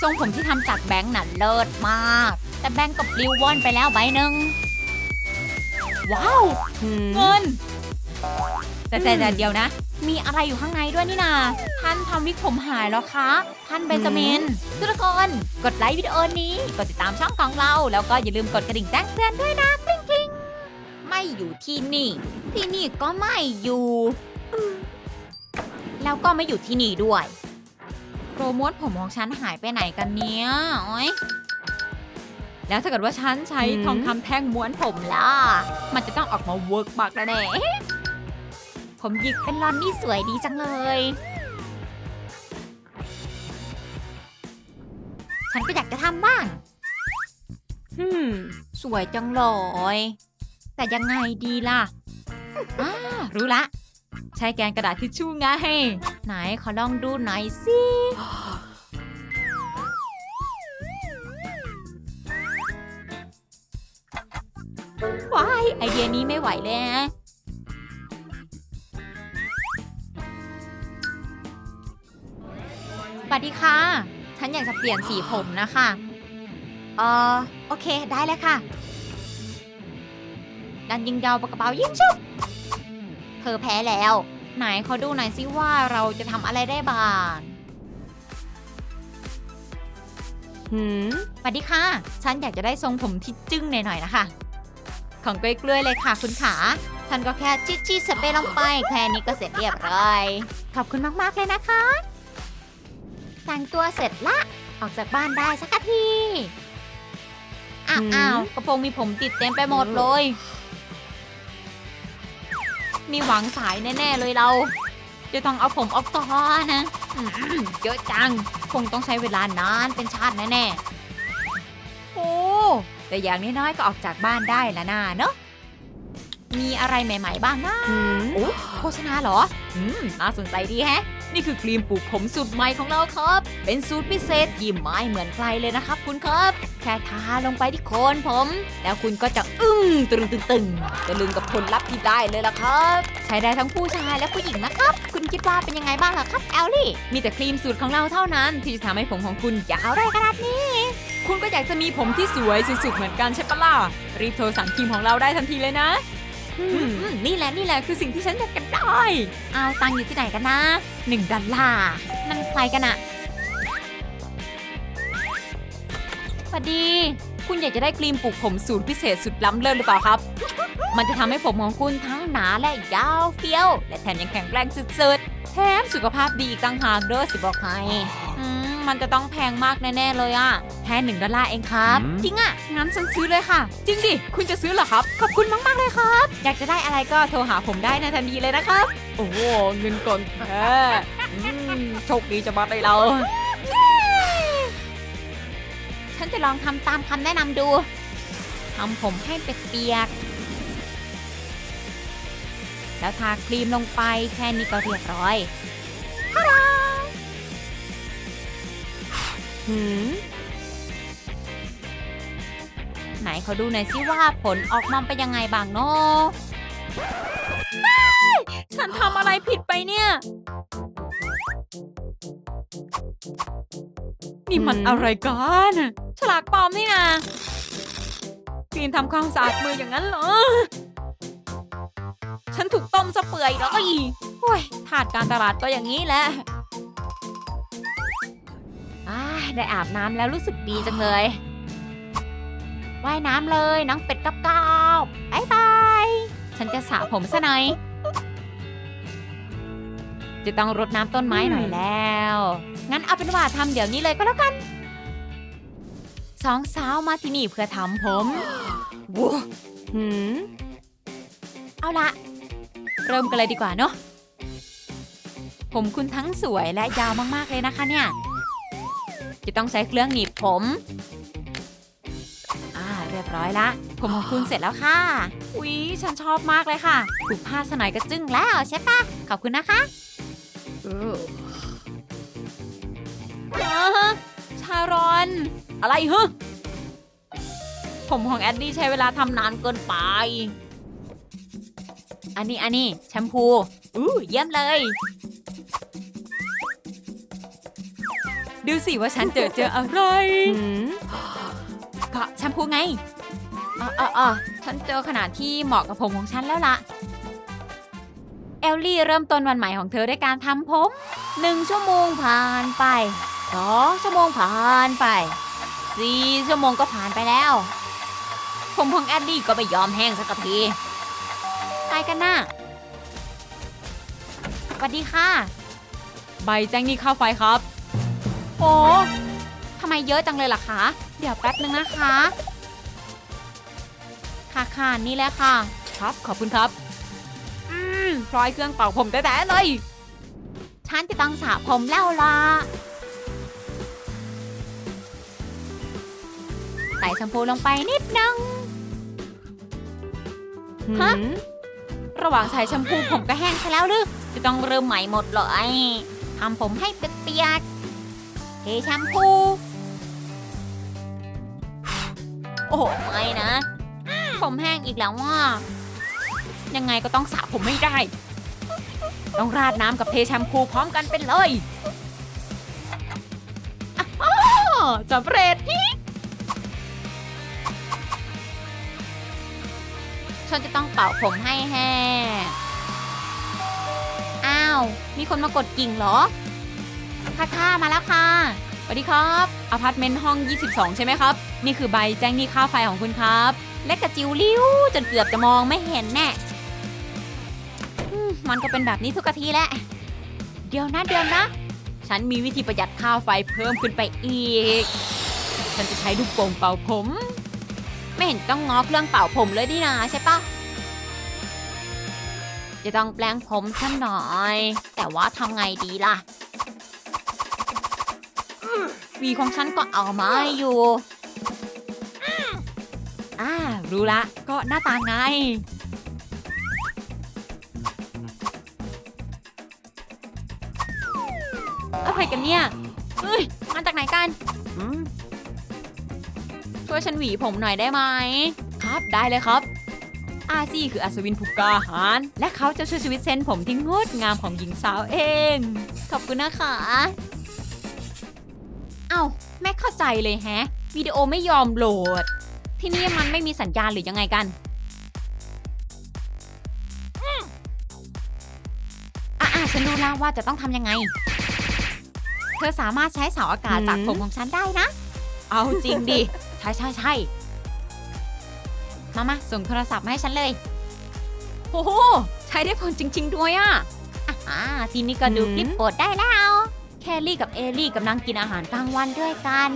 ทรงผมที่ทำจากแบงค์น่ะเลิศมาก แต่แบงค์ก็ปลิวว่อนไปแล้วใบหนึ่งว้าวเงินแต่แต่แต่เดียวนะ มีอะไรอยู่ข้างในด้วยนี่นาท่านทำวิกผมหายแล้วคะ ท่านเบนจามินทุกคนกดไลค์วิดีโอนี้ กดติดตามช่องของเรา แล้วก็อย่าลืมกดกระดิ่งแจ้งเตือนด้วยนะกริ๊งกริ๊งไม่อยู่ที่นี่ ที่นี่ก็ไม่อยู่ แล้วก็ไม่อยู่ที่นี่ด้วย โปรโมทผมของฉันหายไปไหนกันเนี้ยโอ๊ยแล้วถ้าเกิดว่าฉันใช้อืมทองคำแท่งม้วนผมล่ะ มันจะต้องออกมาเวิร์กมากแน่ๆผมหยิกเป็นลอนนี่สวยดีจังเลย ฉันก็อยากจะทำบ้างอืมสวยจังเลย แต่ยังไงดีล่ะอ่ารู้ละ ใช้แกนกระดาษทิชชู่ไง ไหนขอลองดูหน่อยสิว้ายไอเดียนี้ไม่ไหวเลยนะสวัสดีค่ะ ฉันอยากจะเปลี่ยนสีผมนะคะเออโอเคได้เลยค่ะ ดันยิงเดาปากกระเป๋ายิงชุบเธอแพ้แล้ว ไหนเขาดูหน่อยสิว่าเราจะทำอะไรได้บ้างหืมสวัสดีค่ะ ฉันอยากจะได้ทรงผมที่จึ้งหน่อยๆนะคะ ของกล้วยๆเลยค่ะคุณขาฉันก็แค่จิ๊ดๆสเปรย์ลงไป แค่นี้ก็เสร็จเรียบร้อย ขอบคุณมากๆเลยนะคะ แต่งตัวเสร็จละ ออกจากบ้านได้สักที อ้าวอ้าวกระโปรงมีผมติดเต็มไปหมดเลย มีหวังสายแน่ๆเลยเรา จะต้องเอาผมออกก่อนนะอืมเยอะจัง คงต้องใช้เวลานานเป็นชาติแน่ๆ โอ้ แต่อย่างน้อยๆก็ออกจากบ้านได้แล้วนะเนอะ มีอะไรใหม่ๆบ้างนะหืมโอ้โฆษณาเหรอ อืม น่าสนใจดีแฮะ นี่คือครีมปลูกผมสูตรใหม่ของเราครับ เป็นสูตรพิเศษที่ไม่เหมือนใครเลยนะครับคุณครับ แค่ทาลงไปที่โคนผม แล้วคุณก็จะอึ้งตึงตึงตึงจะลืมกับผลลัพธ์ที่ได้เลยล่ะครับ ใช้ได้ทั้งผู้ชายและผู้หญิงนะครับ คุณคิดว่าเป็นยังไงบ้างล่ะครับแอลลี่ มีแต่ครีมสูตรของเราเท่านั้น ที่จะทำให้ผมของคุณยาวได้ขนาดนี้ คุณก็อยากจะมีผมที่สวยสุดๆเหมือนกันใช่ปะล่ะรีบโทรสั่งครีมของเราได้ทันทีเลยนะอือืมมนี่แหละนี่แหละคือสิ่งที่ฉันอยากจะได้ เอาตังค์อยู่ที่ไหนกันนะหนึ่งดอลลาร์นั่นใครกันอะสวัสดี คุณอยากจะได้ครีมปลูกผมสูตรพิเศษสุดล้ำเลิศหรือเปล่าครับ มันจะทำให้ผมของคุณทั้งหนาและยาวเฟี้ยว และแถมยังแข็งแรงสุดๆ แถมสุขภาพดีอีกต่างหากเด้อสิบอกให้ มมันจะต้องแพงมากแน่ๆเลยอะแค่หนึ่งดอลลาร์เองครับอืมจริงอะงั้นฉันซื้อเลยค่ะ จริงดิ คุณจะซื้อเหรอครับ ขอบคุณมากๆเลยครับ อยากจะได้อะไรก็โทรหาผมได้ในทันทีเลยนะครับ โอ้โหเงินก่อนแท้อืมโชคดีจะมาได้เรา ฉันจะลองทำตามคำแนะนำดูทำผมให้เปียกๆแล้วทาครีมลงไปแค่นี้ก็เรียบร้อย หืมไหนเขาดูหน่อยสิว่าผลออกมาเป็นยังไงบ้างเนาะฉันทำอะไรผิดไปเนี่ย นี่มันอะไรกันฉลากปลอมนี่นะครีมทำความสะอาดมืออย่างนั้นเหรอ ฉันถูกต้มซะเปื่อยแล้วอีโอ้ยถาดการตลาดก็อย่างนี้แหละ ได้อาบน้ำแล้วรู้สึกดีจังเลย ว่ายน้ำเลยน้องเป็ดกับกาวบายบาย ฉันจะสระผมซะหน่อย จะต้องรดน้ำต้นไม้หน่อยแล้ว งั้นเอาเป็นว่าทำเดี๋ยวนี้เลยก็แล้วกัน สองสาวมาที่นี่เพื่อทำผมว้าหืมเอาละ เริ่มกันเลยดีกว่าเนาะผมคุณทั้งสวยและยาวมากๆเลยนะคะเนี่ย จะต้องใช้เครื่องหนีบผม อ่าเรียบร้อยละ ผมของคุณเสร็จแล้วค่ะ อุ๊ย ฉันชอบมากเลยค่ะผูกผ้าสนอยก็จึ้งแล้วใช่ปะขอบคุณนะคะเอออ๋อชารอน อะไรฮะผมของแอดดี้ใช้เวลาทำนานเกินไป อันนี้อันนี้แชมพู อู้เยี่ยมเลย ดูสิว่าฉันเจอเจออะไรหืมก็แชมพูไงอ๋ออ๋ออ๋อฉันเจอขนาดที่เหมาะกับผมของฉันแล้วล่ะ เอลลี่เริ่มต้นวันใหม่ของเธอด้วยการทำผมหนึ่งชั่วโมงผ่านไปสองชั่วโมงผ่านไปสี่ชั่วโมงก็ผ่านไปแล้ว ผมของแอดดี้ก็ไม่ยอมแห้งสักทีไปกันนะสวัสดีค่ะ ใบแจ้งหนี้ค่าไฟครับ โอ้ทำไมเยอะจังเลยล่ะคะ เดี๋ยวแป๊บนึงนะคะ ค่ะค่ะนี่แหละค่ะ ครับขอบคุณครับ อืมพลอยเครื่องเป่าผมแต่ๆเลย ฉันจะต้องสระผมแล้วล่ะ ใส่แชมพูลงไปนิดนึงหืฮะมระหว่างใส่แชมพูผมก็แห้งซะแล้วหรือจะต้องเริ่มใหม่หมดเลยทำผมให้เปียกๆเท แชมพู โอ้โหไม่นะ ผมแห้งอีกแล้วว่า ยังไงก็ต้องสระผมไม่ได้ ต้องราดน้ำกับเทแชมพูพร้อมกันไปเลยอ้าวสำเร็จฉันจะต้องเป่าผมให้แห้ง อ้าว มีคนมากดกิ่งเหรอ ค่ะค่ะมาแล้วค่ะสวัสดีครับอพาร์ตเมนต์ห้อง 22 ใช่ไหมครับ นี่คือใบแจ้งหนี้ค่าไฟของคุณครับ และกระจิวลิ้วจนเกือบจะมองไม่เห็นแน่มันก็เป็นแบบนี้ทุกทีแหละ เดี๋ยวนะเดี๋ยวนะ ฉันมีวิธีประหยัดค่าไฟเพิ่มขึ้นไปอีก ฉันจะใช้ลูกโป่งเป่าผม ไม่เห็นต้องงอเครื่องเป่าผมเลยนี่นาใช่ปะจะต้องแปลงผมสักหน่อย แต่ว่าทำไงดีล่ะ หวีของฉันก็เอามาอยู่ อ่า รู้ละ ก็หน้าตาไง อะไรกันเนี่ย เฮ้ย มาจากไหนกันอืมช่วยฉันหวีผมหน่อยได้ไหม ครับได้เลยครับ อาซี่คืออัศวินผู้กล้าหาญและเขาจะช่วยชีวิตเส้นผมที่งดงามของหญิงสาวเอง ขอบคุณนะคะ เอ้าไม่เข้าใจเลยแฮะ วิดีโอไม่ยอมโหลด ที่นี่มันไม่มีสัญญาณหรือยังไงกันอะอะฉันรู้แล้วว่าจะต้องทำยังไง เธอสามารถใช้เสาอากาศจากผมของฉันได้นะ เอาจริงดิ ใช่ใช่ใช่มามาส่งโทรศัพท์มาให้ฉันเลยโอ้โห ใช้ได้ผลจริง ๆ ด้วยอะอ่าทีนี้ก็ดูคลิปโปรดได้แล้ว แคลลี่กับเอลี่กำลังกินอาหารกลางวันด้วยกัน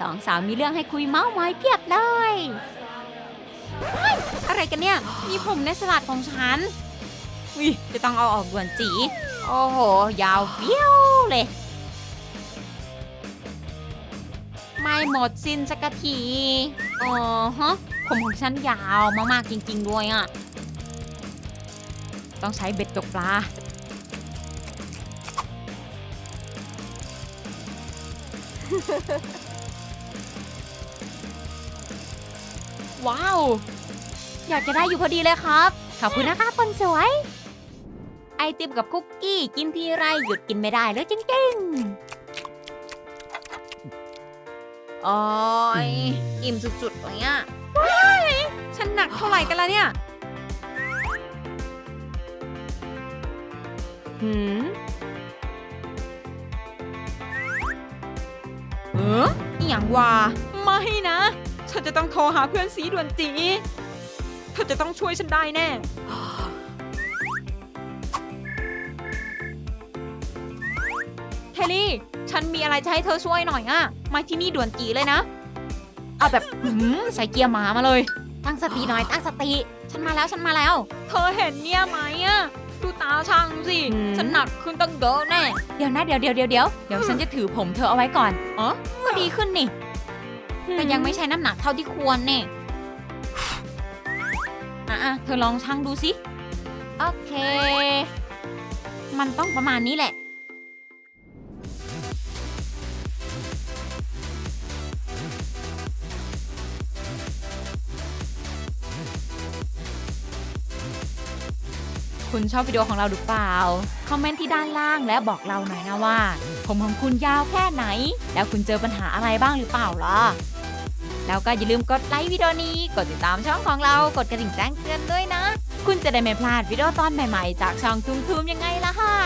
สองสาวมีเรื่องให้คุยเมาส์มอยเพียบเลยเฮ้ยอะไรกันเนี่ย มีผมในสลัดของฉันวิจะต้องเอาออกด่วนจี โอ้โห ยาวเบี้ยวเลย ไม่หมดสิ้นสักทีอ๋อฮะผมของฉันยาวมากๆจริง ๆ ด้วยอะ ต้องใช้เบ็ดตกปลา ว้าว อยากจะได้อยู่พอดีเลยครับ ขอบคุณนะคะคนสวย ไอติมกับคุกกี้กินทีไรหยุดกินไม่ได้เลยจริงๆ โอ้ยอิ่มสุดๆเลยอะว้ายฉันหนักเท่าไหร่กันละเนี่ยหืม เอออหย่างว่าไม่นะ ฉันจะต้องโทรหาเพื่อนสีด่วนจีเธอจะต้องช่วยฉันได้แน่ เทลลี่ ฉันมีอะไรจะให้เธอช่วยหน่อยอะมาที่นี่ด่วนจีเลยนะ เอาแบบหืมใส่เกียร์หมามาเลย ตั้งสติหน่อยตั้งสติ ฉันมาแล้วฉันมาแล้ว เธอเห็นเนี่ยไหมอะ ตาช่างสิอืม ฉันหนักขึ้นตั้งเยอะแน่ เดี๋ยวนะเดี๋ยวเดี๋ยวเดี๋ยวเดี๋ยวเดี๋ยวฉันจะถือผมเธอเอาไว้ก่อนอ๋อ ก็ดีขึ้นนี่ แต่ยังไม่ใช่น้ำหนักเท่าที่ควรเนี่ยอะอะเธอลองชั่งดูสิ โอเค มันต้องประมาณนี้แหละ คุณชอบวิดีโอของเราหรือเปล่า คอมเมนต์ที่ด้านล่างและบอกเราหน่อยนะว่า ผมของคุณยาวแค่ไหน แล้วคุณเจอปัญหาอะไรบ้างหรือเปล่าล่ะ แล้วก็อย่าลืมกดไลค์วิดีโอนี้ กดติดตามช่องของเรา กดกระดิ่งแจ้งเตือนด้วยนะ คุณจะได้ไม่พลาดวิดีโอตอนใหม่ๆ จากช่องทุ่มๆยังไงล่ะค่ะ